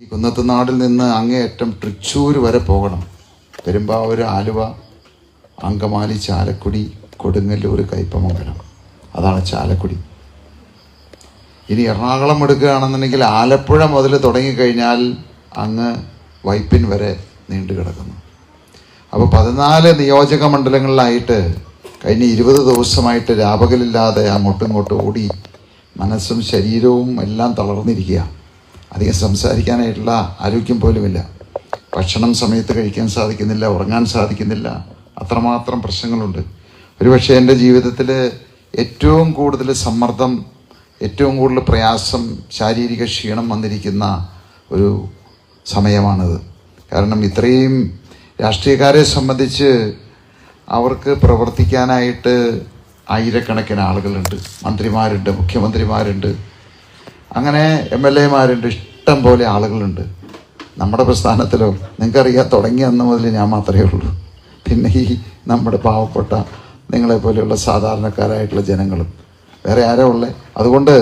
ഈ കുന്നത്തുനാടിൽ നിന്ന് അങ്ങേയറ്റം തൃശ്ശൂർ വരെ പോകണം. പെരുമ്പാവൂർ ആലുവ അങ്കമാലി ചാലക്കുടി കൊടുങ്ങല്ലൂർ കയ്പമംഗലം. അതാണ് ചാലക്കുടി. ഇനി എറണാകുളം എടുക്കുകയാണെന്നുണ്ടെങ്കിൽ ആലപ്പുഴ മുതൽ തുടങ്ങിക്കഴിഞ്ഞാൽ അങ്ങ് വൈപ്പിൻ വരെ നീണ്ടു കിടക്കുന്നു. അപ്പോൾ പതിനാല് നിയോജക മണ്ഡലങ്ങളിലായിട്ട് കഴിഞ്ഞ ഇരുപത് ദിവസമായിട്ട് രാപകലില്ലാതെ അങ്ങോട്ടും ഇങ്ങോട്ടും ഓടി മനസ്സും ശരീരവും എല്ലാം തളർന്നിരിക്കുക അധികം സംസാരിക്കാനായിട്ടുള്ള ആരോഗ്യം പോലുമില്ല. ഭക്ഷണം സമയത്ത് കഴിക്കാൻ സാധിക്കുന്നില്ല ഉറങ്ങാൻ സാധിക്കുന്നില്ല. അത്രമാത്രം പ്രശ്നങ്ങളുണ്ട്. ഒരുപക്ഷെ എന്റെ ജീവിതത്തിൽ ഏറ്റവും കൂടുതൽ സമ്മർദ്ദം ഏറ്റവും കൂടുതൽ പ്രയാസം ശാരീരിക ക്ഷീണം വന്നിരിക്കുന്ന ഒരു സമയമാണിത്. കാരണം ഇത്രയും രാഷ്ട്രീയക്കാരെ സംബന്ധിച്ച് അവർക്ക് പ്രവർത്തിക്കാനായിട്ട് ആയിരക്കണക്കിന് ആളുകളുണ്ട്. മന്ത്രിമാരുണ്ട് മുഖ്യമന്ത്രിമാരുണ്ട്. അങ്ങനെ എം എൽ എമാരുണ്ട്. ഇഷ്ടം പോലെ ആളുകളുണ്ട്. നമ്മുടെ പ്രസ്ഥാനത്തിലോ നിങ്ങൾക്കറിയാം തുടങ്ങിയ അന്ന് മുതൽ ഞാൻ മാത്രമേ ഉള്ളൂ. പിന്നെ ഈ നമ്മുടെ പാവപ്പെട്ട നിങ്ങളെ പോലെയുള്ള സാധാരണക്കാരായിട്ടുള്ള ജനങ്ങളും. വേറെ ആരാ ഉള്ളേ? അതുകൊണ്ട്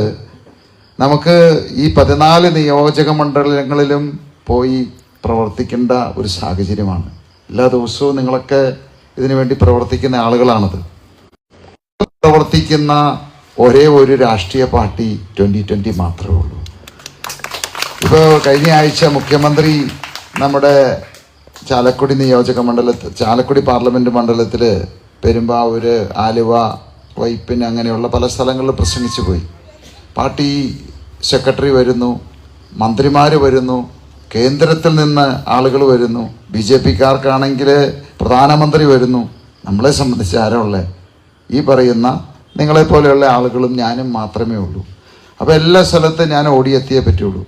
നമുക്ക് ഈ പതിനാല് നിയോജക മണ്ഡലങ്ങളിലും പോയി പ്രവർത്തിക്കേണ്ട ഒരു സാഹചര്യമാണ്. എല്ലാ ദിവസവും നിങ്ങളൊക്കെ ഇതിനുവേണ്ടി പ്രവർത്തിക്കുന്ന ആളുകളാണത്. പ്രവർത്തിക്കുന്ന ഒരേ ഒരു രാഷ്ട്രീയ പാർട്ടി ട്വന്റി ട്വന്റി മാത്രമേ ഉള്ളൂ. ഇപ്പോൾ കഴിഞ്ഞ ആഴ്ച മുഖ്യമന്ത്രി നമ്മുടെ ചാലക്കുടി നിയോജക മണ്ഡലത്തിൽ ചാലക്കുടി പാർലമെന്റ് മണ്ഡലത്തിൽ പെരുമ്പാവൂര് ആലുവ വൈപ്പിൻ അങ്ങനെയുള്ള പല സ്ഥലങ്ങളിൽ പ്രസംഗിച്ചു പോയി. പാർട്ടി സെക്രട്ടറി വരുന്നു മന്ത്രിമാർ വരുന്നു കേന്ദ്രത്തിൽ നിന്ന് ആളുകൾ വരുന്നു ബി ജെ പിക്കാർക്കാണെങ്കിൽ പ്രധാനമന്ത്രി വരുന്നു. നമ്മളെ സംബന്ധിച്ച് ആരാ ഈ പറയുന്ന നിങ്ങളെപ്പോലെയുള്ള ആളുകളും ഞാനും മാത്രമേ ഉള്ളൂ. അപ്പോൾ എല്ലാ സ്ഥലത്തും ഞാൻ ഓടിയെത്തിയേ പറ്റുള്ളൂ.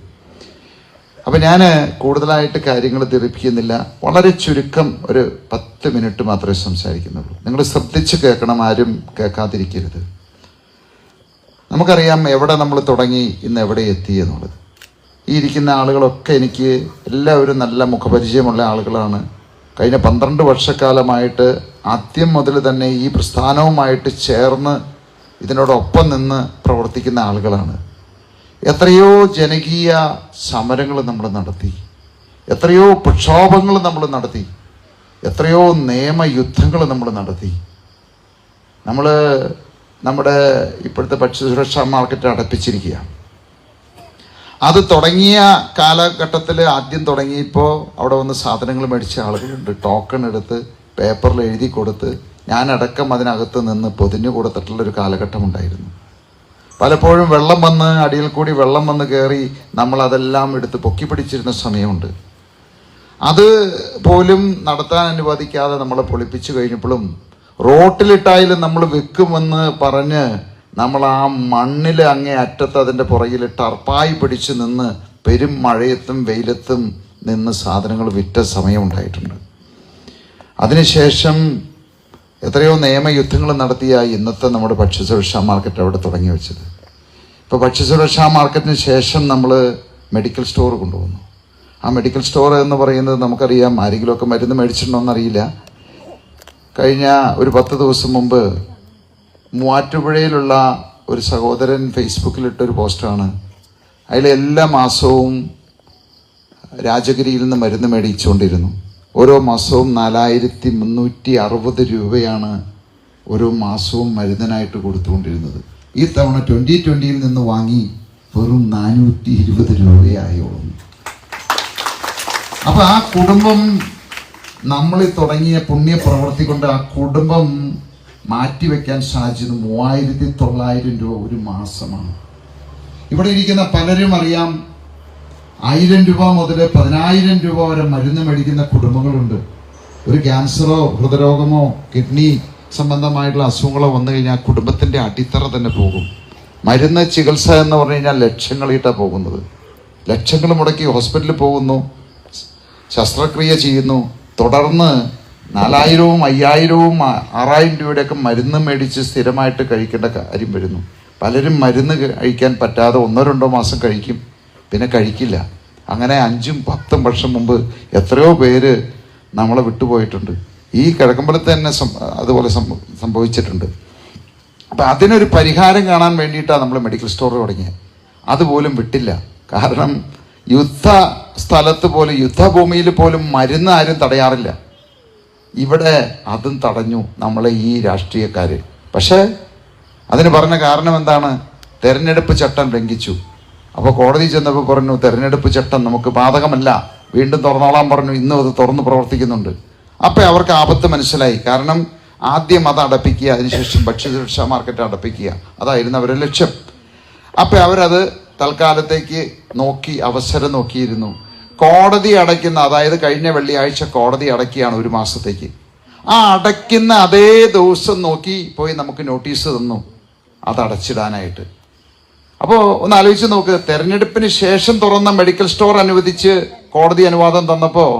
അപ്പോൾ ഞാൻ കൂടുതലായിട്ട് കാര്യങ്ങൾ ദീർഘിക്കുന്നില്ല വളരെ ചുരുക്കം ഒരു പത്ത് മിനിറ്റ് മാത്രമേ സംസാരിക്കുന്നുള്ളൂ. നിങ്ങൾ ശ്രദ്ധിച്ച് കേൾക്കണം ആരും കേൾക്കാതിരിക്കരുത്. നമുക്കറിയാം എവിടെ നമ്മൾ തുടങ്ങി ഇന്ന് എവിടെ എത്തി എന്നുള്ളത്. ഈ ഇരിക്കുന്ന ആളുകളൊക്കെ എനിക്ക് എല്ലാവരും നല്ല മുഖപരിചയമുള്ള ആളുകളാണ്. കഴിഞ്ഞ പന്ത്രണ്ട് വർഷക്കാലമായിട്ട് ആദ്യം മുതൽ തന്നെ ഈ പ്രസ്ഥാനവുമായിട്ട് ചേർന്ന് ഇതിനോടൊപ്പം നിന്ന് പ്രവർത്തിക്കുന്ന ആളുകളാണ്. എത്രയോ ജനകീയ സമരങ്ങൾ നമ്മൾ നടത്തി. എത്രയോ പ്രക്ഷോഭങ്ങൾ നമ്മൾ നടത്തി. എത്രയോ നിയമയുദ്ധങ്ങൾ നമ്മൾ നടത്തി. നമ്മൾ നമ്മുടെ ഇപ്പോഴത്തെ ഭക്ഷ്യസുരക്ഷാ മാർക്കറ്റ് അടപ്പിച്ചിരിക്കുകയാണ്. അത് തുടങ്ങിയ കാലഘട്ടത്തിൽ ആദ്യം തുടങ്ങിയപ്പോൾ അവിടെ വന്ന് സാധനങ്ങൾ മേടിച്ച ആളുകളുണ്ട്. ടോക്കൺ എടുത്ത് പേപ്പറിൽ എഴുതി കൊടുത്ത് ഞാനടക്കം അതിനകത്ത് നിന്ന് പൊതിഞ്ഞു കൊടുത്തിട്ടുള്ളൊരു കാലഘട്ടം ഉണ്ടായിരുന്നു. പലപ്പോഴും വെള്ളം വന്ന് അടിയിൽ കൂടി വെള്ളം വന്ന് കയറി നമ്മൾ അതെല്ലാം എടുത്ത് പൊക്കി പിടിച്ചിരുന്ന സമയമുണ്ട്. അത് പോലും നടത്താൻ അനുവദിക്കാതെ നമ്മളെ പൊളിപ്പിച്ചു കഴിഞ്ഞപ്പോഴും റോട്ടിലിട്ടായാലും നമ്മൾ വെക്കുമെന്ന് പറഞ്ഞ് നമ്മൾ ആ മണ്ണിൽ അങ്ങേ അറ്റത്ത് അതിന്റെ പുറകിൽ ടർപ്പായി പിടിച്ച് നിന്ന് പെരും മഴയത്തും വെയിലത്തും നിന്ന് സാധനങ്ങൾ വിറ്റ സമയമുണ്ടായിട്ടുണ്ട് അതിനുശേഷം എത്രയോ നിയമയുദ്ധങ്ങൾ നടത്തിയ ഇന്നത്തെ നമ്മുടെ ഭക്ഷ്യസുരക്ഷാ മാർക്കറ്റ് അവിടെ തുടങ്ങി വെച്ചത്. ഇപ്പോൾ ഭക്ഷ്യസുരക്ഷാ മാർക്കറ്റിന് ശേഷം നമ്മൾ മെഡിക്കൽ സ്റ്റോർ കൊണ്ടുവന്നു. ആ മെഡിക്കൽ സ്റ്റോർ എന്ന് പറയുന്നത് നമുക്കറിയാം ആരെങ്കിലുമൊക്കെ മരുന്ന് മേടിച്ചിട്ടുണ്ടോയെന്നറിയില്ല കഴിഞ്ഞ ഒരു പത്ത് ദിവസം മുമ്പ് മൂവാറ്റുപുഴയിലുള്ള ഒരു സഹോദരൻ ഫേസ്ബുക്കിലിട്ടൊരു പോസ്റ്റാണ്. അതിൽ എല്ലാ മാസവും രാജഗിരിയിൽ നിന്ന് മരുന്ന് മേടിച്ചുകൊണ്ടിരുന്നു. ഓരോ മാസവും നാലായിരത്തി മുന്നൂറ്റി അറുപത് രൂപയാണ് ഓരോ മാസവും മരുന്നിനായിട്ട് കൊടുത്തുകൊണ്ടിരുന്നത്. ഈ തവണ ട്വന്റി ട്വന്റിയിൽ നിന്ന് വാങ്ങി വെറും നാനൂറ്റി ഇരുപത് രൂപയായോളും അപ്പോൾ ആ കുടുംബം നമ്മൾ ഈ തുടങ്ങിയ പുണ്യപ്രവൃത്തി കൊണ്ട് ആ കുടുംബം മാറ്റിവെക്കാൻ സാധിച്ചത് മൂവായിരത്തി തൊള്ളായിരം രൂപ ഒരു മാസമാണ്. ഇവിടെ ഇരിക്കുന്ന പലരും അറിയാം ആയിരം രൂപ മുതൽ പതിനായിരം രൂപ വരെ മരുന്ന് മേടിക്കുന്ന കുടുംബങ്ങളുണ്ട്. ഒരു ക്യാൻസറോ ഹൃദരോഗമോ കിഡ്നി സംബന്ധമായിട്ടുള്ള അസുഖങ്ങളോ വന്നു കഴിഞ്ഞാൽ കുടുംബത്തിന്റെ അടിത്തറ തന്നെ പോകും. മരുന്ന് ചികിത്സ എന്ന് പറഞ്ഞു കഴിഞ്ഞാൽ ലക്ഷങ്ങളിട്ടാണ് പോകുന്നത്. ലക്ഷങ്ങൾ മുടക്കി ഹോസ്പിറ്റലിൽ പോകുന്നു ശസ്ത്രക്രിയ ചെയ്യുന്നു. തുടർന്ന് നാലായിരവും അയ്യായിരവും ആറായിരം രൂപയുടെയൊക്കെ മരുന്ന് മേടിച്ച് സ്ഥിരമായിട്ട് കഴിക്കേണ്ട കാര്യം വരുന്നു. പലരും മരുന്ന് കഴിക്കാൻ പറ്റാതെ ഒന്നോ രണ്ടോ മാസം കഴിക്കും. പിന്നെ കഴിക്കില്ല. അങ്ങനെ അഞ്ചും പത്തും വർഷം മുമ്പ് എത്രയോ പേര് നമ്മളെ വിട്ടുപോയിട്ടുണ്ട്. ഈ കിഴക്കമ്പലത്ത് തന്നെ അതുപോലെ സംഭ- സംഭവിച്ചിട്ടുണ്ട്. അപ്പം അതിനൊരു പരിഹാരം കാണാൻ വേണ്ടിയിട്ടാണ് നമ്മൾ മെഡിക്കൽ സ്റ്റോർ തുടങ്ങിയത്. അതുപോലും വിട്ടില്ല. കാരണം യുദ്ധ സ്ഥലത്ത് പോലും യുദ്ധഭൂമിയിൽ പോലും മരുന്ന് ആരും തടയാറില്ല. ഇവിടെ അതും തടഞ്ഞു നമ്മളെ ഈ രാഷ്ട്രീയക്കാർ പക്ഷേ അതിന് പറഞ്ഞ കാരണം എന്താണ്? തെരഞ്ഞെടുപ്പ് ചട്ടം ലംഘിച്ചു. അപ്പോൾ കോടതി ചെന്നപ്പോൾ പറഞ്ഞു തെരഞ്ഞെടുപ്പ് ചട്ടം നമുക്ക് ബാധകമല്ല. വീണ്ടും തുറന്നോളാൻ പറഞ്ഞു. ഇന്നും അത് തുറന്ന് പ്രവർത്തിക്കുന്നുണ്ട്. അപ്പോൾ അവർക്ക് ആപത്ത് മനസ്സിലായി. കാരണം ആദ്യം അത് അടപ്പിക്കുക അതിനുശേഷം ഭക്ഷ്യസുരക്ഷാ മാർക്കറ്റ് അടപ്പിക്കുക. അതായിരുന്നു അവരുടെ ലക്ഷ്യം. അപ്പം അവരത് തൽക്കാലത്തേക്ക് നോക്കി അവസരം നോക്കിയിരുന്നു. കോടതി അടയ്ക്കുന്ന അതായത് കഴിഞ്ഞ വെള്ളിയാഴ്ച കോടതി അടയ്ക്കുകയാണ് ഒരു മാസത്തേക്ക്. ആ അടയ്ക്കുന്ന അതേ ദിവസം നോക്കി പോയി നമുക്ക് നോട്ടീസ് തന്നു. അത് അടച്ചിടാനായിട്ട്. അപ്പോൾ ഒന്ന് ആലോചിച്ച് നോക്ക്. തെരഞ്ഞെടുപ്പിന് ശേഷം തുറന്ന മെഡിക്കൽ സ്റ്റോർ അനുവദിച്ച് കോടതി അനുവാദം തന്നപ്പോൾ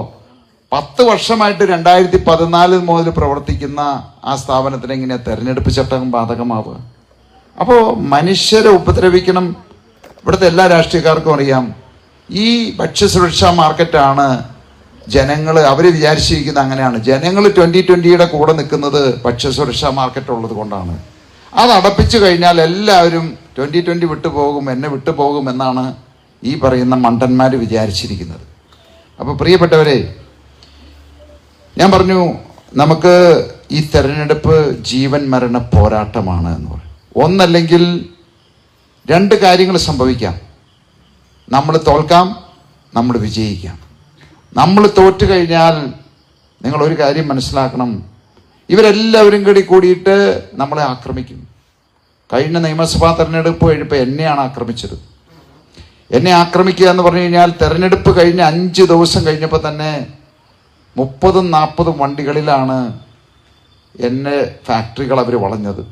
പത്ത് വർഷമായിട്ട് രണ്ടായിരത്തി പതിനാല് മുതൽ പ്രവർത്തിക്കുന്ന ആ സ്ഥാപനത്തിന് എങ്ങനെയാ തെരഞ്ഞെടുപ്പ് ചട്ടം ബാധകമാവുക? അപ്പോൾ മനുഷ്യരെ ഉപദ്രവിക്കണം. ഇവിടുത്തെ എല്ലാ രാഷ്ട്രീയക്കാർക്കും അറിയാം. ഈ ഭക്ഷ്യസുരക്ഷാ മാർക്കറ്റാണ് ജനങ്ങൾ അവർ വിചാരിച്ചിരിക്കുന്നത് അങ്ങനെയാണ്. ജനങ്ങൾ ട്വന്റി ട്വന്റിയുടെ കൂടെ നിൽക്കുന്നത് ഭക്ഷ്യസുരക്ഷാ മാർക്കറ്റ് ഉള്ളത് കൊണ്ടാണ്. അത് അടപ്പിച്ചു കഴിഞ്ഞാൽ എല്ലാവരും ട്വന്റി ട്വന്റി വിട്ടുപോകും എന്നെ വിട്ടുപോകും എന്നാണ് ഈ പറയുന്ന മണ്ടന്മാർ വിചാരിച്ചിരിക്കുന്നത്. അപ്പോൾ പ്രിയപ്പെട്ടവരെ ഞാൻ പറഞ്ഞു നമുക്ക് ഈ തെരഞ്ഞെടുപ്പ് ജീവൻ മരണ പോരാട്ടമാണ് എന്ന് പറയും. ഒന്നല്ലെങ്കിൽ രണ്ട് കാര്യങ്ങൾ സംഭവിക്കാം. നമ്മൾ തോൽക്കാം നമ്മൾ വിജയിക്കാം. നമ്മൾ തോറ്റു കഴിഞ്ഞാൽ നിങ്ങൾ ഒരു കാര്യം മനസ്സിലാക്കണം. ഇവരെല്ലാവരും കൂടി കൂടിയിട്ട് നമ്മളെ ആക്രമിക്കും. കഴിഞ്ഞ നിയമസഭാ തെരഞ്ഞെടുപ്പ് കഴിഞ്ഞപ്പോൾ എന്നെയാണ് ആക്രമിച്ചത്. എന്നെ ആക്രമിക്കുക എന്ന് പറഞ്ഞു കഴിഞ്ഞാൽ തെരഞ്ഞെടുപ്പ് കഴിഞ്ഞ് അഞ്ച് ദിവസം കഴിഞ്ഞപ്പോൾ തന്നെ മുപ്പതും നാൽപ്പതും വണ്ടികളിലാണ് എന്നെ ഫാക്ടറികൾ അവർ വളഞ്ഞത്.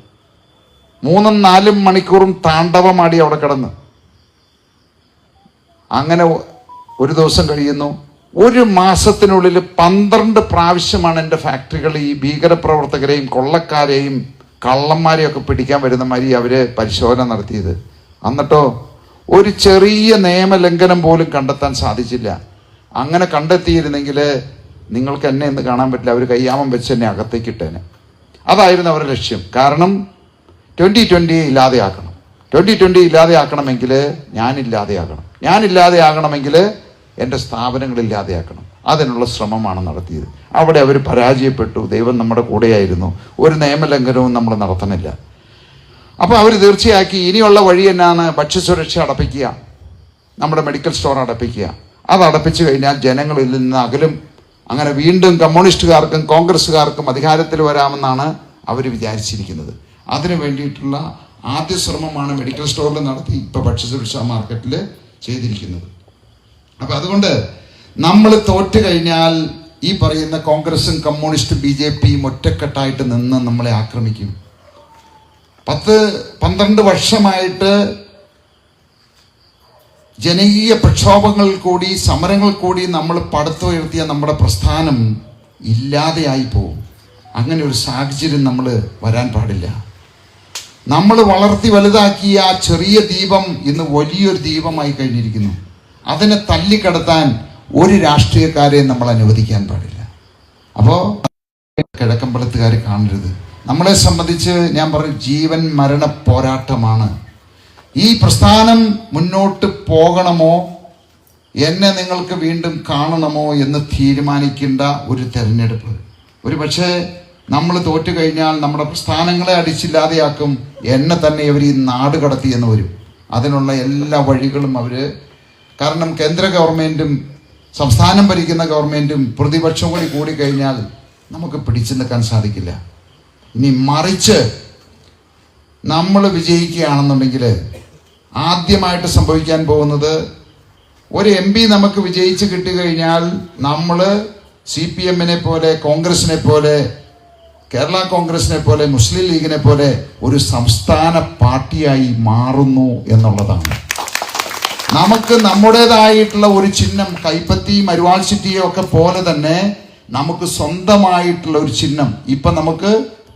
മൂന്നും നാലും മണിക്കൂറും താണ്ഡവമാടി അവിടെ കിടന്ന്. അങ്ങനെ ഒരു ദിവസം കഴിയുന്നു. ഒരു മാസത്തിനുള്ളിൽ പന്ത്രണ്ട് പ്രാവശ്യമാണ് എന്റെ ഫാക്ടറികൾ ഈ ഭീകരപ്രവർത്തകരെയും കൊള്ളക്കാരെയും കള്ളന്മാരെയും ഒക്കെ പിടിക്കാൻ വരുന്ന മാതിരി അവർ പരിശോധന നടത്തിയത്. എന്നിട്ടോ ഒരു ചെറിയ നിയമലംഘനം പോലും കണ്ടെത്താൻ സാധിച്ചില്ല. അങ്ങനെ കണ്ടെത്തിയിരുന്നെങ്കിൽ നിങ്ങൾക്ക് എന്നെ എന്ന് കാണാൻ പറ്റില്ല. അവർ കയ്യാമം വെച്ച് എന്നെ അകത്തേക്ക് ഇട്ടേനെ. അതായിരുന്നു അവരുടെ ലക്ഷ്യം. കാരണം ട്വന്റി ട്വന്റി ഇല്ലാതെയാക്കണം. ട്വന്റി ട്വന്റി ഇല്ലാതെയാക്കണമെങ്കിൽ ഞാനില്ലാതെയാകണം. ഞാനില്ലാതെയാകണമെങ്കിൽ എന്റെ സ്ഥാപനങ്ങൾ ഇല്ലാതെയാക്കണം അതിനുള്ള ശ്രമമാണ് നടത്തിയത്. അവിടെ അവർ പരാജയപ്പെട്ടു. ദൈവം നമ്മുടെ കൂടെയായിരുന്നു. ഒരു നിയമലംഘനവും നമ്മൾ നടത്തണില്ല. അപ്പോൾ അവർ തീർച്ചയാക്കി ഇനിയുള്ള വഴി എന്നാണ് ഭക്ഷ്യസുരക്ഷ അടപ്പിക്കുക. നമ്മുടെ മെഡിക്കൽ സ്റ്റോർ അടപ്പിക്കുക. അത് അടപ്പിച്ചു കഴിഞ്ഞാൽ ജനങ്ങളിൽ നിന്ന് അകലും അങ്ങനെ വീണ്ടും കമ്മ്യൂണിസ്റ്റുകാർക്കും കോൺഗ്രസ്സുകാർക്കും അധികാരത്തിൽ വരാമെന്നാണ് അവർ വിചാരിച്ചിരിക്കുന്നത്. അതിനു വേണ്ടിയിട്ടുള്ള ആദ്യ ശ്രമമാണ് മെഡിക്കൽ സ്റ്റോറിൽ നടത്തി ഇപ്പോൾ ഭക്ഷ്യസുരക്ഷാ മാർക്കറ്റിൽ ചെയ്തിരിക്കുന്നത്. അപ്പോൾ അതുകൊണ്ട് നമ്മൾ തോറ്റു കഴിഞ്ഞാൽ ഈ പറയുന്ന കോൺഗ്രസും കമ്മ്യൂണിസ്റ്റും ബി ജെ പിയും ഒറ്റക്കെട്ടായിട്ട് നിന്ന് നമ്മളെ ആക്രമിക്കും. പത്ത് പന്ത്രണ്ട് വർഷമായിട്ട് ജനകീയ പ്രക്ഷോഭങ്ങൾ കൂടി സമരങ്ങൾ കൂടി നമ്മൾ പടുത്തുയർത്തിയ നമ്മുടെ പ്രസ്ഥാനം ഇല്ലാതെയായി പോകും. അങ്ങനെ ഒരു സാഹചര്യം നമ്മൾ വരാൻ പാടില്ല. നമ്മൾ വളർത്തി വലുതാക്കിയ ആ ചെറിയ ദീപം ഇന്ന് വലിയൊരു ദീപമായി കഴിഞ്ഞിരിക്കുന്നു. അതിനെ തല്ലിക്കടത്താൻ ഒരു രാഷ്ട്രീയക്കാരെയും നമ്മൾ അനുവദിക്കാൻ പാടില്ല. അപ്പോൾ കിഴക്കമ്പലത്തുകാർ കാണരുത്. നമ്മളെ സംബന്ധിച്ച് ഞാൻ പറഞ്ഞു ജീവൻ മരണ പോരാട്ടമാണ്. ഈ പ്രസ്ഥാനം മുന്നോട്ട് പോകണമോ? എന്നെ നിങ്ങൾക്ക് വീണ്ടും കാണണമോ എന്ന് തീരുമാനിക്കേണ്ട ഒരു തെരഞ്ഞെടുപ്പ്. ഒരു പക്ഷേ നമ്മൾ തോറ്റു കഴിഞ്ഞാൽ നമ്മുടെ പ്രസ്ഥാനങ്ങളെ അടിച്ചില്ലാതെയാക്കും. എന്നെ തന്നെ ഇവർ ഈ നാട് കടത്തി എന്ന് വരും. അതിനുള്ള എല്ലാ വഴികളും അവർ കാരണം കേന്ദ്ര ഗവൺമെന്റും സംസ്ഥാനം ഭരിക്കുന്ന ഗവൺമെന്റും പ്രതിപക്ഷവും കൂടി കൂടിക്കഴിഞ്ഞാൽ നമുക്ക് പിടിച്ചു നിൽക്കാൻ സാധിക്കില്ല. ഇനി മറിച്ച് നമ്മൾ വിജയിക്കുകയാണെന്നുണ്ടെങ്കിൽ ആദ്യമായിട്ട് സംഭവിക്കാൻ പോകുന്നത് ഒരു എം പി നമുക്ക് വിജയിച്ച് കിട്ടിക്കഴിഞ്ഞാൽ നമ്മൾ സി പി എമ്മിനെ പോലെ കോൺഗ്രസിനെ പോലെ കേരള കോൺഗ്രസിനെ പോലെ മുസ്ലിം ലീഗിനെ പോലെ ഒരു സംസ്ഥാന പാർട്ടിയായി മാറുന്നു എന്നുള്ളതാണ്. നമുക്ക് നമ്മുടേതായിട്ടുള്ള ഒരു ചിഹ്നം കൈപ്പത്തി മരുവാൾ സിറ്റിയോ ഒക്കെ പോലെ തന്നെ നമുക്ക് സ്വന്തമായിട്ടുള്ള ഒരു ചിഹ്നം. ഇപ്പൊ നമുക്ക്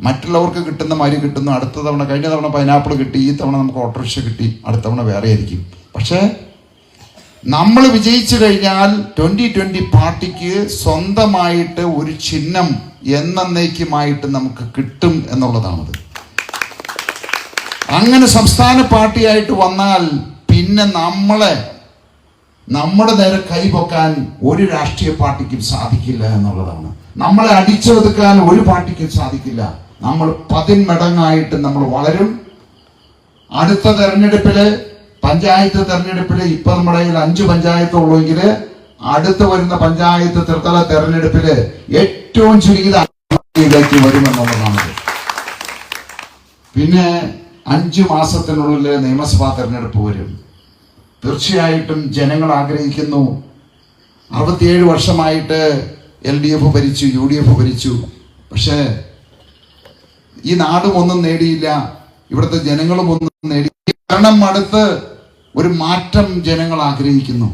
മറ്റുള്ളവർക്ക് കിട്ടുന്ന മരി കിട്ടുന്നു. അടുത്ത തവണ കഴിഞ്ഞ തവണ പൈനാപ്പിൾ കിട്ടി ഈ തവണ നമുക്ക് ഓട്ടോറിക്ഷ കിട്ടി അടുത്ത തവണ വേറെ ആയിരിക്കും. പക്ഷേ നമ്മൾ വിജയിച്ചു കഴിഞ്ഞാൽ ട്വന്റി ട്വന്റി പാർട്ടിക്ക് സ്വന്തമായിട്ട് ഒരു ചിഹ്നം എന്നേക്കുമായിട്ട് നമുക്ക് കിട്ടും എന്നുള്ളതാണത്. അങ്ങനെ സംസ്ഥാന പാർട്ടിയായിട്ട് വന്നാൽ പിന്നെ നമ്മളെ നമ്മുടെ നേരെ കൈപൊക്കാൻ ഒരു രാഷ്ട്രീയ പാർട്ടിക്കും സാധിക്കില്ല എന്നുള്ളതാണ്. നമ്മളെ അടിച്ചൊതുക്കാൻ ഒരു പാർട്ടിക്കും സാധിക്കില്ല. നമ്മൾ പതിന്മടങ്ങായിട്ട് നമ്മൾ വളരും. അടുത്ത തെരഞ്ഞെടുപ്പിൽ പഞ്ചായത്ത് തെരഞ്ഞെടുപ്പിൽ ഇപ്പൊ നമ്മുടെ കയ്യിൽ അഞ്ച് പഞ്ചായത്ത് ഉള്ളുവെങ്കിൽ അടുത്ത് വരുന്ന പഞ്ചായത്ത് ത്രിതല തെരഞ്ഞെടുപ്പിൽ ഏറ്റവും ചുരുങ്ങിയത് വരുമെന്നുള്ളതാണ് പിന്നെ അഞ്ചു മാസത്തിനുള്ളിൽ നിയമസഭാ തെരഞ്ഞെടുപ്പ് വരും. തീർച്ചയായിട്ടും ജനങ്ങൾ ആഗ്രഹിക്കുന്നു. അറുപത്തിയേഴ് വർഷമായിട്ട് എൽ ഡി എഫ് ഭരിച്ചു യു ഡി എഫ് ഭരിച്ചു. പക്ഷേ ഈ നാടും ഒന്നും നേടിയില്ല. ഇവിടുത്തെ ജനങ്ങളും ഒന്നും നേടി കാരണം അടുത്ത് ഒരു മാറ്റം ജനങ്ങൾ ആഗ്രഹിക്കുന്നു.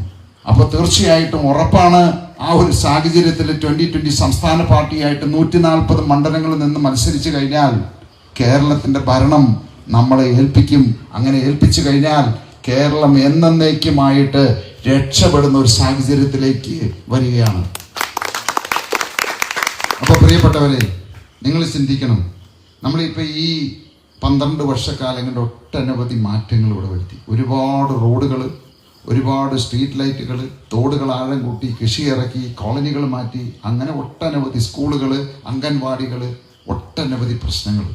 അപ്പൊ തീർച്ചയായിട്ടും ഉറപ്പാണ് ആ ഒരു സാഹചര്യത്തിൽ ട്വന്റി ട്വന്റി സംസ്ഥാന പാർട്ടിയായിട്ട് നൂറ്റി നാൽപ്പത് മണ്ഡലങ്ങളിൽ നിന്ന് മത്സരിച്ചു കഴിഞ്ഞാൽ കേരളത്തിന്റെ ഭരണം നമ്മളെ ഏൽപ്പിക്കും. അങ്ങനെ ഏൽപ്പിച്ചു കഴിഞ്ഞാൽ കേരളം എന്നേക്കുമായിട്ട് രക്ഷപ്പെടുന്ന ഒരു സാഹചര്യത്തിലേക്ക് വരികയാണ്. അപ്പോൾ പ്രിയപ്പെട്ടവരെ നിങ്ങൾ ചിന്തിക്കണം. നമ്മളിപ്പോൾ ഈ പന്ത്രണ്ട് വർഷക്കാലം കൊണ്ട് ഒട്ടനവധി മാറ്റങ്ങൾ ഇവിടെ വരുത്തി. ഒരുപാട് റോഡുകൾ ഒരുപാട് സ്ട്രീറ്റ് ലൈറ്റുകൾ തോടുകൾ ആഴം കൂട്ടി കൃഷി ഇറക്കി കോളനികൾ മാറ്റി അങ്ങനെ ഒട്ടനവധി സ്കൂളുകൾ അംഗൻവാടികൾ ഒട്ടനവധി പ്രശ്നങ്ങൾ.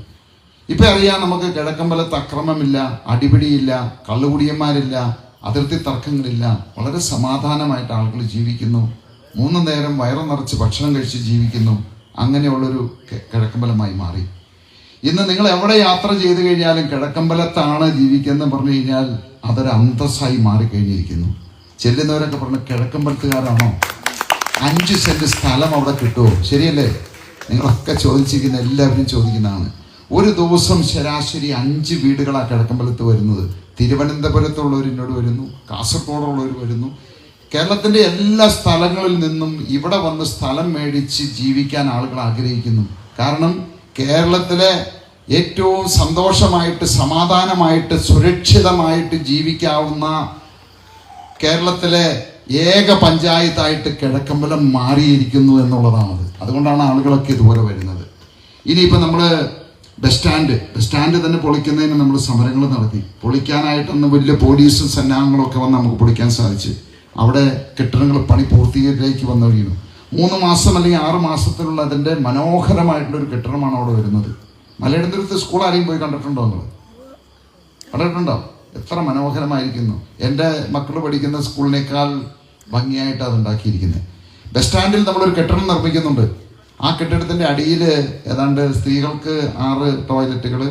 ഇപ്പൊ അറിയാം നമുക്ക് കിഴക്കമ്പലത്ത് അക്രമമില്ല അടിപിടിയില്ല കള്ളുകുടിയന്മാരില്ല അതിർത്തി തർക്കങ്ങളില്ല. വളരെ സമാധാനമായിട്ട് ആളുകൾ ജീവിക്കുന്നു. മൂന്ന് നേരം വയറു നിറച്ച് ഭക്ഷണം കഴിച്ച് ജീവിക്കുന്നു. അങ്ങനെയുള്ളൊരു കിഴക്കമ്പലമായി മാറി. ഇന്ന് നിങ്ങൾ എവിടെ യാത്ര ചെയ്തു കഴിഞ്ഞാലും കിഴക്കമ്പലത്താണ് ജീവിക്കുന്നത് പറഞ്ഞു കഴിഞ്ഞാൽ അതൊരു അന്തസ്സായി മാറിക്കഴിഞ്ഞിരിക്കുന്നു. ചെല്ലുന്നവരൊക്കെ പറഞ്ഞു കിഴക്കമ്പലത്തുകാരാണോ? അഞ്ച് സെന്റ് സ്ഥലം അവിടെ കിട്ടുമോ ശരിയല്ലേ? നിങ്ങളൊക്കെ ചോദിച്ചിരിക്കുന്ന എല്ലാവരും ചോദിക്കുന്നതാണ്. ഒരു ദിവസം ശരാശരി അഞ്ച് വീടുകളാ കിഴക്കമ്പലത്ത് വരുന്നത്. തിരുവനന്തപുരത്തുള്ളവരിന്നോട് വരുന്നു കാസർഗോഡുള്ളവർ വരുന്നു. കേരളത്തിന്റെ എല്ലാ സ്ഥലങ്ങളിൽ നിന്നും ഇവിടെ വന്ന് സ്ഥലം മേടിച്ച് ജീവിക്കാൻ ആളുകൾ ആഗ്രഹിക്കുന്നു. കാരണം കേരളത്തിലെ ഏറ്റവും സന്തോഷമായിട്ട് സമാധാനമായിട്ട് സുരക്ഷിതമായിട്ട് ജീവിക്കാവുന്ന കേരളത്തിലെ ഏക പഞ്ചായത്തായിട്ട് കിഴക്കമ്പലം മാറിയിരിക്കുന്നു എന്നുള്ളതാണത്. അതുകൊണ്ടാണ് ആളുകളൊക്കെ ഇതുപോലെ വരുന്നത്. ഇനിയിപ്പോൾ നമ്മൾ ബസ് സ്റ്റാൻഡ് ബസ് സ്റ്റാൻഡ് തന്നെ പൊളിക്കുന്നതിന് നമ്മൾ സമരങ്ങൾ നടത്തി. പൊളിക്കാനായിട്ടൊന്ന് വലിയ പോലീസും സന്നാഹങ്ങളും ഒക്കെ വന്ന് നമുക്ക് പൊളിക്കാൻ സാധിച്ചു. അവിടെ കെട്ടിടങ്ങൾ പണി പൂർത്തീകരിലേക്ക് വന്നു കഴിയുന്നു മൂന്ന് മാസം അല്ലെങ്കിൽ ആറ് മാസത്തിലുള്ള അതിന്റെ മനോഹരമായിട്ടുള്ള ഒരു കെട്ടിടമാണ് അവിടെ വരുന്നത്. മലയിടത്തുരത്ത് സ്കൂൾ ആരെയും പോയി കണ്ടിട്ടുണ്ടോ നിങ്ങൾ? കണ്ടിട്ടുണ്ടോ? എത്ര മനോഹരമായിരിക്കുന്നു. എന്റെ മക്കൾ പഠിക്കുന്ന സ്കൂളിനേക്കാൾ ഭംഗിയായിട്ട് അത് ഉണ്ടാക്കിയിരിക്കുന്നത്. ബസ് സ്റ്റാൻഡിൽ നമ്മളൊരു കെട്ടിടം നിർമ്മിക്കുന്നുണ്ട്. ആ കെട്ടിടത്തിന്റെ അടിയിൽ ഏതാണ്ട് സ്ത്രീകൾക്ക് ആറ് ടോയ്ലറ്റുകൾ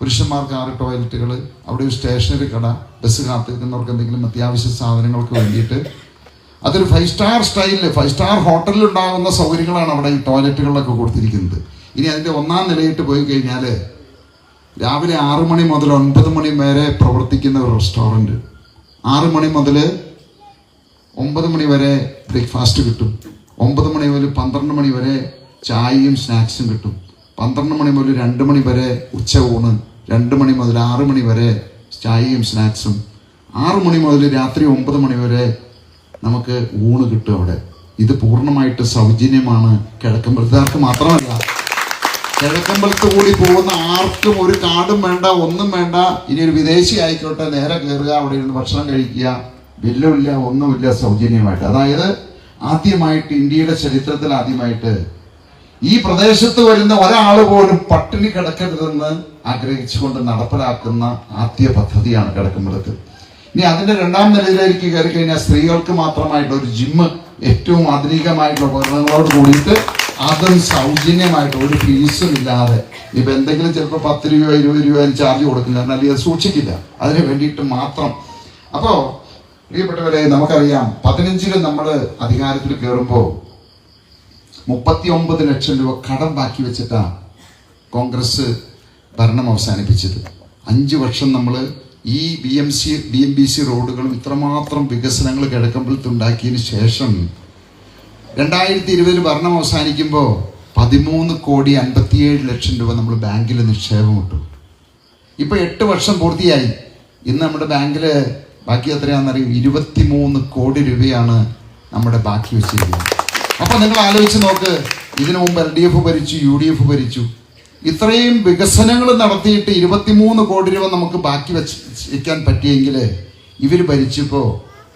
പുരുഷന്മാർക്ക് ആറ് ടോയ്ലറ്റുകൾ അവിടെ ഒരു സ്റ്റേഷനറി കട ബസ് കാത്തിരിക്കുന്നവർക്ക് എന്തെങ്കിലും അത്യാവശ്യ സാധനങ്ങൾക്ക് വേണ്ടിയിട്ട്. അതൊരു ഫൈവ് സ്റ്റാർ സ്റ്റൈലിൽ ഫൈവ് സ്റ്റാർ ഹോട്ടലിൽ ഉണ്ടാകുന്ന സൗകര്യങ്ങളാണ് അവിടെ ഈ ടോയ്ലറ്റുകളിലൊക്കെ കൊടുത്തിരിക്കുന്നത്. ഇനി അതിന്റെ ഒന്നാം നിലയിട്ട് പോയി കഴിഞ്ഞാൽ രാവിലെ ആറു മണി മുതൽ ഒൻപത് മണി വരെ പ്രവർത്തിക്കുന്ന ഒരു റെസ്റ്റോറന്റ് ആറു മണി മുതൽ ഒമ്പത് മണി വരെ ബ്രേക്ക്ഫാസ്റ്റ് കിട്ടും. ഒമ്പത് മണി മുതൽ പന്ത്രണ്ട് മണി വരെ ചായയും സ്നാക്സും കിട്ടും. പന്ത്രണ്ട് മണി മുതൽ രണ്ട് മണി വരെ ഉച്ച ഊണ് രണ്ട് മണി മുതൽ ആറ് മണി വരെ ചായയും സ്നാക്സും. ആറ് മണി മുതൽ രാത്രി ഒമ്പത് മണി വരെ നമുക്ക് ഊണ് കിട്ടും അവിടെ. ഇത് പൂർണമായിട്ട് സൗജന്യമാണ് കിഴക്കമ്പലത്തുകാർക്ക് മാത്രമല്ല. കിഴക്കമ്പലത്ത് കൂടി പോകുന്ന ആർക്കും ഒരു കാർഡും വേണ്ട ഒന്നും വേണ്ട. ഇനി ഒരു വിദേശി ആയിക്കോട്ടെ നേരെ കയറുക അവിടെ ഇരുന്ന് ഭക്ഷണം കഴിക്കുക. ബില്ലുമില്ല ഒന്നുമില്ല സൗജന്യമായിട്ട്. അതായത് ആദ്യമായിട്ട് ഇന്ത്യയുടെ ചരിത്രത്തിൽ ആദ്യമായിട്ട് ഈ പ്രദേശത്ത് വരുന്ന ഒരാൾ പോലും പട്ടിണി കിടക്കരുതെന്ന് ആഗ്രഹിച്ചുകൊണ്ട് നടപ്പിലാക്കുന്ന ആദ്യ പദ്ധതിയാണ് കിടക്കുമ്പോഴത്ത് ഇനി അതിന്റെ രണ്ടാം നിലയിലേക്ക് കയറി കഴിഞ്ഞാൽ സ്ത്രീകൾക്ക് മാത്രമായിട്ട് ഒരു ജിമ്മ് ഏറ്റവും ആധുനികമായിട്ടുള്ള ഉപകരണങ്ങളോട് കൂടിയിട്ട് അതും സൗജന്യമായിട്ട് ഒരു ഫീസും ഇല്ലാതെ ഇപ്പൊ എന്തെങ്കിലും ചിലപ്പോൾ പത്ത് രൂപ ഇരുപത് രൂപ ചാർജ് കൊടുക്കും. കാരണം അല്ലെങ്കിൽ അത് സൂക്ഷിക്കില്ല. അതിന് വേണ്ടിയിട്ട് മാത്രം. അപ്പോ പ്രിയപ്പെട്ടവരെ നമുക്കറിയാം പതിനഞ്ചിൽ നമ്മൾ അധികാരത്തിൽ കയറുമ്പോൾ മുപ്പത്തി ഒമ്പത് ലക്ഷം രൂപ കടം ബാക്കി വെച്ചിട്ടാണ് കോൺഗ്രസ് ഭരണം അവസാനിപ്പിച്ചത്. അഞ്ച് വർഷം നമ്മൾ ഈ B M C B M B C റോഡുകളും ഇത്രമാത്രം വികസനങ്ങൾ കിഴക്കമ്പലത്തുണ്ടാക്കിയതിന് ശേഷം രണ്ടായിരത്തി ഇരുപതിൽ ഭരണം അവസാനിക്കുമ്പോൾ പതിമൂന്ന് കോടി അൻപത്തിയേഴ് ലക്ഷം രൂപ നമ്മൾ ബാങ്കിൽ നിക്ഷേപം ഇട്ടു. ഇപ്പോൾ എട്ട് വർഷം പൂർത്തിയായി. ഇന്ന് നമ്മുടെ ബാങ്കിൽ ബാക്കി എത്രയാണെന്നറിയും? ഇരുപത്തിമൂന്ന് കോടി രൂപയാണ് നമ്മുടെ ബാക്കി വെച്ചിരിക്കുന്നത്. അപ്പൊ നിങ്ങൾ ആലോചിച്ച് നോക്ക് ഇതിനു മുമ്പ് എൽ ഡി എഫ് ഭരിച്ചു യു ഡി എഫ് ഭരിച്ചു. ഇത്രയും വികസനങ്ങൾ നടത്തിയിട്ട് ഇരുപത്തിമൂന്ന് കോടി രൂപ നമുക്ക് ബാക്കി വെച്ച് വെക്കാൻ പറ്റിയെങ്കിൽ ഇവർ ഭരിച്ചപ്പോൾ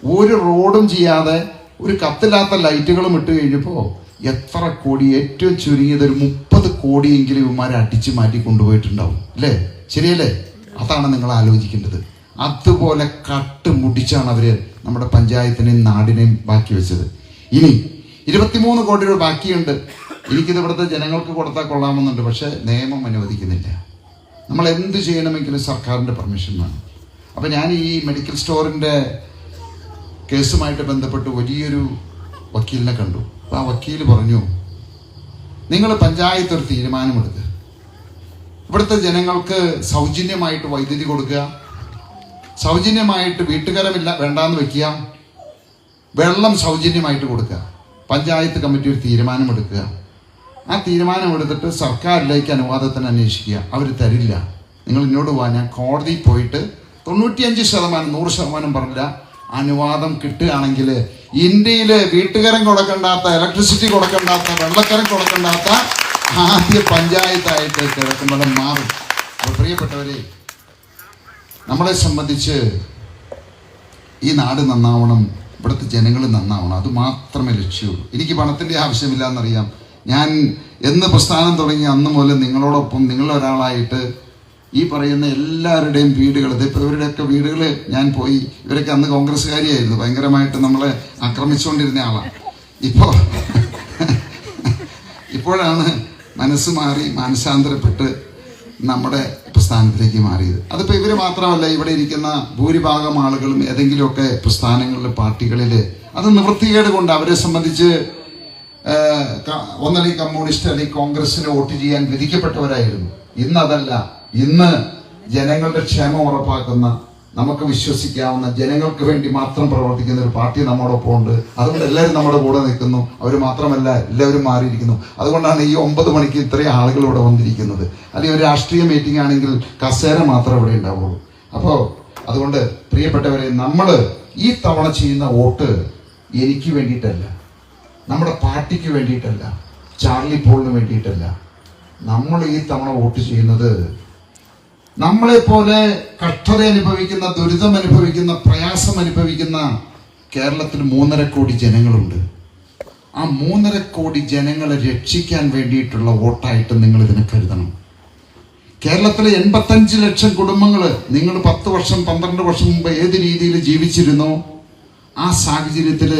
ഒരു റോഡും ചെയ്യാതെ ഒരു കത്തില്ലാത്ത ലൈറ്റുകളും ഇട്ട് കഴിഞ്ഞപ്പോൾ എത്ര കോടി ഏറ്റവും ചുരുങ്ങിയത് ഒരു മുപ്പത് കോടിയെങ്കിലും ഇവന്മാരെ അടിച്ചു മാറ്റി കൊണ്ടുപോയിട്ടുണ്ടാവും. അല്ലേ? ശരിയല്ലേ? അതാണ് നിങ്ങൾ ആലോചിക്കേണ്ടത്. അതുപോലെ കട്ട് മുടിച്ചാണ് അവർ നമ്മുടെ പഞ്ചായത്തിനെയും നാടിനെയും ബാക്കി വെച്ചത്. ഇനി ഇരുപത്തിമൂന്ന് കോടി രൂപ ബാക്കിയുണ്ട്. എനിക്കിത് ഇവിടുത്തെ ജനങ്ങൾക്ക് കൊടുത്താൽ കൊള്ളാമെന്നുണ്ട്. പക്ഷെ നിയമം അനുവദിക്കുന്നില്ല. നമ്മൾ എന്ത് ചെയ്യണമെങ്കിലും സർക്കാരിന്റെ പെർമിഷൻ വേണം. അപ്പം ഞാൻ ഈ മെഡിക്കൽ സ്റ്റോറിന്റെ കേസുമായിട്ട് ബന്ധപ്പെട്ട് വലിയൊരു വക്കീലിനെ കണ്ടു. അപ്പോൾ ആ വക്കീൽ പറഞ്ഞു നിങ്ങൾ പഞ്ചായത്ത് ഒരു തീരുമാനമെടുക്കുക ഇവിടുത്തെ ജനങ്ങൾക്ക് സൗജന്യമായിട്ട് വൈദ്യുതി കൊടുക്കുക. സൗജന്യമായിട്ട് വീട്ടുകാരമില്ല വേണ്ടാന്ന് വെക്കുക. വെള്ളം സൗജന്യമായിട്ട് കൊടുക്കുക. പഞ്ചായത്ത് കമ്മിറ്റി ഒരു തീരുമാനമെടുക്കുക. ആ തീരുമാനമെടുത്തിട്ട് സർക്കാരിലേക്ക് അനുവാദത്തിന് അന്വേഷിക്കുക. അവർ തരില്ല. നിങ്ങൾ ഇന്നോട് പോവാ ഞാൻ കോടതിയിൽ പോയിട്ട് തൊണ്ണൂറ്റിയഞ്ച് ശതമാനം നൂറ് ശതമാനം പറഞ്ഞില്ല. അനുവാദം കിട്ടുകയാണെങ്കിൽ ഇന്ത്യയിൽ വീട്ടുകാരൻ കൊടുക്കണ്ടാത്ത ഇലക്ട്രിസിറ്റി കൊടുക്കണ്ടാത്ത വെള്ളക്കരം കൊടുക്കണ്ടാത്ത ആദ്യ പഞ്ചായത്തായിട്ട് കിഴക്കുമ്പോൾ മാറും പ്രിയപ്പെട്ടവരെ നമ്മളെ സംബന്ധിച്ച് ഈ നാട് നന്നാവണം ഇവിടുത്തെ ജനങ്ങൾ നന്നാവണം അത് മാത്രമേ ലക്ഷ്യമുള്ളൂ എനിക്ക് പണത്തിന്റെ ആവശ്യമില്ല എന്നറിയാം ഞാൻ എന്ന് പ്രസ്ഥാനം തുടങ്ങി അന്ന് മുതൽ നിങ്ങളോടൊപ്പം നിങ്ങളൊരാളായിട്ട് ഈ പറയുന്ന എല്ലാവരുടെയും വീടുകൾ ഇതിപ്പോൾ ഇവരുടെയൊക്കെ വീടുകൾ ഞാൻ പോയി ഇവരൊക്കെ അന്ന് കോൺഗ്രസ്സുകാരിയായിരുന്നു. ഭയങ്കരമായിട്ട് നമ്മളെ ആക്രമിച്ചുകൊണ്ടിരുന്ന ആളാണ്. ഇപ്പോൾ ഇപ്പോഴാണ് മനസ്സ് മാറി മാനസാന്തരപ്പെട്ട് നമ്മുടെ പ്രസ്ഥാനത്തിലേക്ക് മാറിയത്. അതിപ്പോൾ ഇവർ മാത്രമല്ല ഇവിടെ ഇരിക്കുന്ന ഭൂരിഭാഗം ആളുകളും ഏതെങ്കിലുമൊക്കെ പ്രസ്ഥാനങ്ങളിൽ പാർട്ടികളിൽ അത് നിവൃത്തികേട് കൊണ്ട് അവരെ സംബന്ധിച്ച് ഒന്നലി കമ്മ്യൂണിസ്റ്റ് അല്ലെങ്കിൽ കോൺഗ്രസിന് വോട്ട് ചെയ്യാൻ വിധിക്കപ്പെട്ടവരായിരുന്നു. ഇന്നതല്ല ഇന്ന് ജനങ്ങളുടെ ക്ഷേമം ഉറപ്പാക്കുന്ന നമുക്ക് വിശ്വസിക്കാവുന്ന ജനങ്ങൾക്ക് വേണ്ടി മാത്രം പ്രവർത്തിക്കുന്ന ഒരു പാർട്ടി നമ്മോടൊപ്പം ഉണ്ട്. അതുകൊണ്ട് എല്ലാവരും നമ്മുടെ കൂടെ നിൽക്കുന്നു. അവർ മാത്രമല്ല എല്ലാവരും മാറിയിരിക്കുന്നു. അതുകൊണ്ടാണ് ഈ ഒമ്പത് മണിക്ക് ഇത്രയും ആളുകൾ ഇവിടെ വന്നിരിക്കുന്നത്. അല്ലെങ്കിൽ ഒരു രാഷ്ട്രീയ മീറ്റിംഗ് ആണെങ്കിൽ കസേര മാത്രമേ ഇവിടെ ഉണ്ടാവുള്ളൂ. അപ്പോൾ അതുകൊണ്ട് പ്രിയപ്പെട്ടവരെ നമ്മൾ ഈ തവണ ചെയ്യുന്ന വോട്ട് എനിക്ക് വേണ്ടിയിട്ടല്ല. നമ്മുടെ പാർട്ടിക്ക് വേണ്ടിയിട്ടല്ല. ചാർലി പോളിന് വേണ്ടിയിട്ടല്ല. നമ്മൾ ഈ തവണ വോട്ട് ചെയ്യുന്നത് നമ്മളെ പോലെ കഷ്ടത അനുഭവിക്കുന്ന ദുരിതം അനുഭവിക്കുന്ന പ്രയാസം അനുഭവിക്കുന്ന കേരളത്തിൽ മൂന്നര കോടി ജനങ്ങളുണ്ട്. ആ മൂന്നര കോടി ജനങ്ങളെ രക്ഷിക്കാൻ വേണ്ടിയിട്ടുള്ള വോട്ടായിട്ട് നിങ്ങൾ ഇതിനെ കരുതണം. കേരളത്തിലെ എൺപത്തഞ്ച് ലക്ഷം കുടുംബങ്ങൾ നിങ്ങൾ പത്ത് വർഷം പന്ത്രണ്ട് വർഷം മുമ്പ് ഏത് രീതിയിൽ ജീവിച്ചിരുന്നു ആ സാഹചര്യത്തിൽ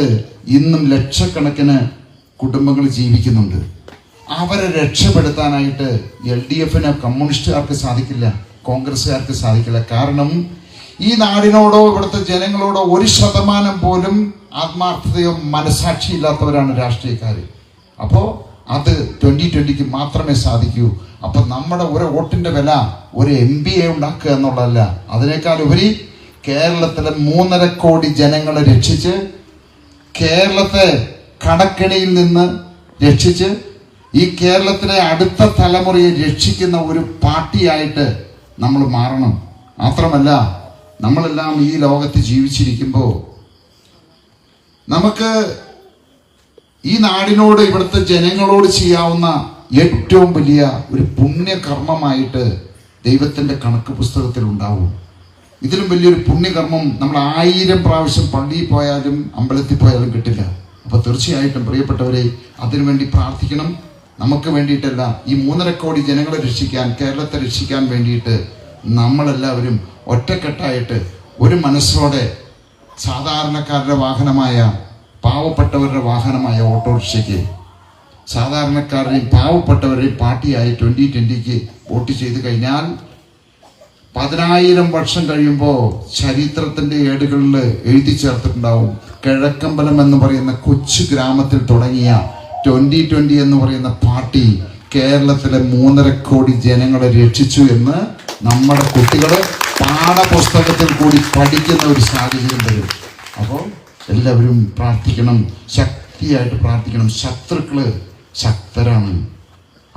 ഇന്നും ലക്ഷക്കണക്കിന് കുടുംബങ്ങൾ ജീവിക്കുന്നുണ്ട്. അവരെ രക്ഷപ്പെടുത്താനായിട്ട് എൽ ഡി എഫിന് കമ്മ്യൂണിസ്റ്റുകാർക്ക് സാധിക്കില്ല. കോൺഗ്രസ്സുകാർക്ക് സാധിക്കില്ല. കാരണം ഈ നാടിനോടോ ഇവിടുത്തെ ജനങ്ങളോടോ ഒരു ശതമാനം പോലും ആത്മാർത്ഥതയോ മനസാക്ഷി മനസാക്ഷിയില്ലാത്തവരാണ് രാഷ്ട്രീയക്കാർ അപ്പോൾ അത് ട്വന്റി ട്വന്റിക്ക് മാത്രമേ സാധിക്കൂ. അപ്പം നമ്മുടെ ഒരു വോട്ടിന്റെ വില ഒരു എം ബി എ ഉണ്ടാക്കുക എന്നുള്ളതല്ല. അതിനേക്കാൾ ഉപരി കേരളത്തിലെ മൂന്നര കോടി ജനങ്ങളെ രക്ഷിച്ച് കേരളത്തെ കടക്കെണിയിൽ നിന്ന് രക്ഷിച്ച് ഈ കേരളത്തിലെ അടുത്ത തലമുറയെ രക്ഷിക്കുന്ന ഒരു പാർട്ടിയായിട്ട് നമ്മൾ മാറണം. മാത്രമല്ല നമ്മളെല്ലാം ഈ ലോകത്ത് ജീവിച്ചിരിക്കുമ്പോൾ നമുക്ക് ഈ നാടിനോട് ഇവിടുത്തെ ജനങ്ങളോട് ചെയ്യാവുന്ന ഏറ്റവും വലിയ ഒരു പുണ്യകർമ്മമായിട്ട് ദൈവത്തിന്റെ കണക്ക് പുസ്തകത്തിൽ ഉണ്ടാവും. ഇതിലും വലിയൊരു പുണ്യകർമ്മം നമ്മൾ ആയിരം പ്രാവശ്യം പള്ളിയിൽ പോയാലും അമ്പലത്തിൽ പോയാലും കിട്ടില്ല. അപ്പോൾ തീർച്ചയായിട്ടും പ്രിയപ്പെട്ടവരെ അതിനുവേണ്ടി പ്രാർത്ഥിക്കണം. നമുക്ക് വേണ്ടിയിട്ടല്ല ഈ മൂന്നര കോടി ജനങ്ങളെ രക്ഷിക്കാൻ കേരളത്തെ രക്ഷിക്കാൻ വേണ്ടിയിട്ട് നമ്മളെല്ലാവരും ഒറ്റക്കെട്ടായിട്ട് ഒരു മനസ്സോടെ സാധാരണക്കാരുടെ വാഹനമായ പാവപ്പെട്ടവരുടെ വാഹനമായ ഓട്ടോറിക്ഷയ്ക്ക് സാധാരണക്കാരുടെയും പാവപ്പെട്ടവരുടെയും പാർട്ടിയായി ട്വന്റി ട്വന്റിക്ക് വോട്ട് ചെയ്ത് കഴിഞ്ഞാൽ പതിനായിരം വർഷം കഴിയുമ്പോൾ ചരിത്രത്തിന്റെ ഏടുകളിൽ എഴുതി ചേർത്തിട്ടുണ്ടാവും. കിഴക്കമ്പലം എന്ന് പറയുന്ന കൊച്ചു ഗ്രാമത്തിൽ തുടങ്ങിയ ട്വന്റി ട്വന്റി എന്ന് പറയുന്ന പാർട്ടി കേരളത്തിലെ മൂന്നര കോടി ജനങ്ങളെ രക്ഷിച്ചു എന്ന് നമ്മുടെ കുട്ടികൾ പാഠപുസ്തകത്തിൽ കൂടി പഠിക്കുന്ന ഒരു സാഹചര്യം വരും. അപ്പോൾ എല്ലാവരും പ്രാർത്ഥിക്കണം. ശക്തിയായിട്ട് പ്രാർത്ഥിക്കണം. ശത്രുക്കൾ ശക്തരാണ്.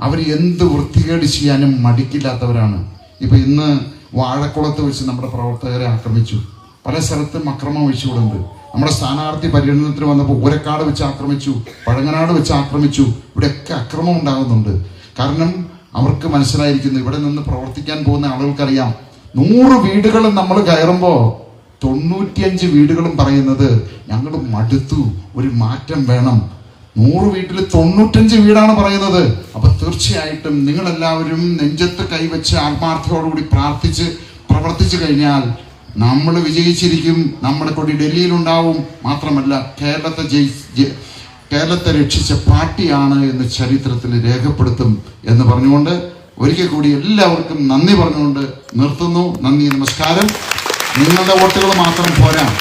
അവർ എന്ത് വൃത്തികേട് ചെയ്യാനും മടിക്കില്ലാത്തവരാണ്. ഇപ്പൊ ഇന്ന് വാഴക്കുളത്ത് വെച്ച് നമ്മുടെ പ്രവർത്തകരെ ആക്രമിച്ചു. പല സ്ഥലത്തും അക്രമം വെച്ചുകൊടുണ്ട് നമ്മുടെ സ്ഥാനാർത്ഥി പര്യടനത്തിന് വന്നപ്പോൾ ഊരക്കാട് വെച്ച് ആക്രമിച്ചു പഴങ്ങനാട് വെച്ച് ആക്രമിച്ചു. ഇവിടെയൊക്കെ അക്രമം ഉണ്ടാകുന്നുണ്ട്. കാരണം അവർക്ക് മനസ്സിലായിരിക്കുന്നു ഇവിടെ നിന്ന് പ്രവർത്തിക്കാൻ പോകുന്ന ആളുകൾക്കറിയാം നൂറ് വീടുകൾ നമ്മൾ കയറുമ്പോൾ തൊണ്ണൂറ്റിയഞ്ച് വീടുകളും പറയുന്നത് ഞങ്ങൾ മടുത്തു ഒരു മാറ്റം വേണം. നൂറ് വീട്ടിൽ തൊണ്ണൂറ്റഞ്ച് വീടാണ് പറയുന്നത്. അപ്പൊ തീർച്ചയായിട്ടും നിങ്ങളെല്ലാവരും നെഞ്ചത്ത് കൈവച്ച് ആത്മാർത്ഥയോടുകൂടി പ്രാർത്ഥിച്ച് പ്രവർത്തിച്ചു കഴിഞ്ഞാൽ നമ്മൾ വിജയിച്ചിരിക്കും നമ്മുടെ കൊടി ഡൽഹിയിലുണ്ടാവും മാത്രമല്ല കേരളത്തെ ജയി കേരളത്തെ രക്ഷിച്ച പാർട്ടിയാണ് എന്ന് ചരിത്രത്തിൽ രേഖപ്പെടുത്തും എന്ന് പറഞ്ഞുകൊണ്ട് ഒരിക്കൽ കൂടി എല്ലാവർക്കും നന്ദി പറഞ്ഞുകൊണ്ട് നിർത്തുന്നു. നന്ദി നമസ്കാരം. നിങ്ങളുടെ വോട്ടുകൾ മാത്രം പോരാ.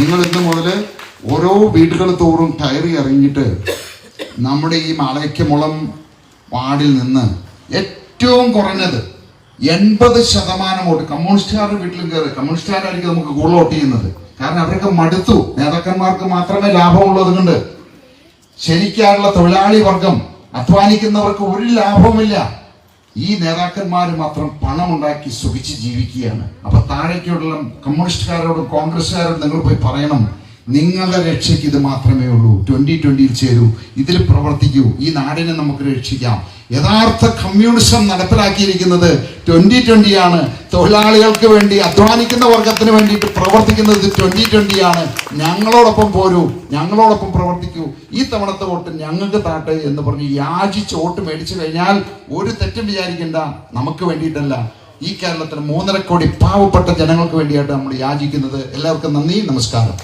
നിങ്ങൾ ഇന്ന് മുതൽ ഓരോ വീടുകൾ തോറും കയറി ഇറങ്ങിയിട്ട് നമ്മുടെ ഈ മലയ്ക്കമുളം വാർഡിൽ നിന്ന് ഏറ്റവും കുറഞ്ഞത് എൺപത് ശതമാനം വോട്ട്. കമ്മ്യൂണിസ്റ്റുകാരുടെ വീട്ടിലും കയറി കമ്മ്യൂണിസ്റ്റുകാരായിരിക്കും നമുക്ക് കൂടുതൽ വോട്ട് ചെയ്യുന്നത്. കാരണം അവരൊക്കെ മടുത്തു. നേതാക്കന്മാർക്ക് മാത്രമേ ലാഭമുള്ളത് കൊണ്ട് ശരിക്കാനുള്ള തൊഴിലാളി വർഗം അധ്വാനിക്കുന്നവർക്ക് ഒരു ലാഭവുമില്ല. ഈ നേതാക്കന്മാർ മാത്രം പണമുണ്ടാക്കി സുഖിച്ച് ജീവിക്കുകയാണ്. അപ്പൊ താഴേക്കുള്ള കമ്മ്യൂണിസ്റ്റുകാരോടും കോൺഗ്രസ്സുകാരോടും നിങ്ങൾ പോയി പറയണം. നിങ്ങളുടെ രക്ഷയ്ക്ക് ഇത് മാത്രമേ ഉള്ളൂ. ട്വന്റി ട്വന്റിയിൽ ചേരൂ. ഇതിൽ പ്രവർത്തിക്കൂ. ഈ നാടിനെ നമുക്ക് രക്ഷിക്കാം. യഥാർത്ഥ കമ്മ്യൂണിസം നടപ്പിലാക്കിയിരിക്കുന്നത് ട്വന്റി ട്വന്റിയാണ് തൊഴിലാളികൾക്ക് വേണ്ടി അധ്വാനിക്കുന്ന വർഗത്തിന് വേണ്ടിയിട്ട് പ്രവർത്തിക്കുന്നത് ട്വന്റി ട്വന്റിയാണ് ഞങ്ങളോടൊപ്പം പോരൂ ഞങ്ങളോടൊപ്പം പ്രവർത്തിക്കൂ. ഈ തവണത്തെ വോട്ട് ഞങ്ങൾക്ക് താട്ടെ എന്ന് പറഞ്ഞ് യാചിച്ച് വോട്ട് മേടിച്ചു കഴിഞ്ഞാൽ ഒരു തെറ്റും വിചാരിക്കേണ്ട. നമുക്ക് വേണ്ടിയിട്ടല്ല. ഈ കേരളത്തിന് മൂന്നര കോടി പാവപ്പെട്ട ജനങ്ങൾക്ക് വേണ്ടിയായിട്ട് നമ്മൾ യാചിക്കുന്നത്. എല്ലാവർക്കും നന്ദി നമസ്കാരം.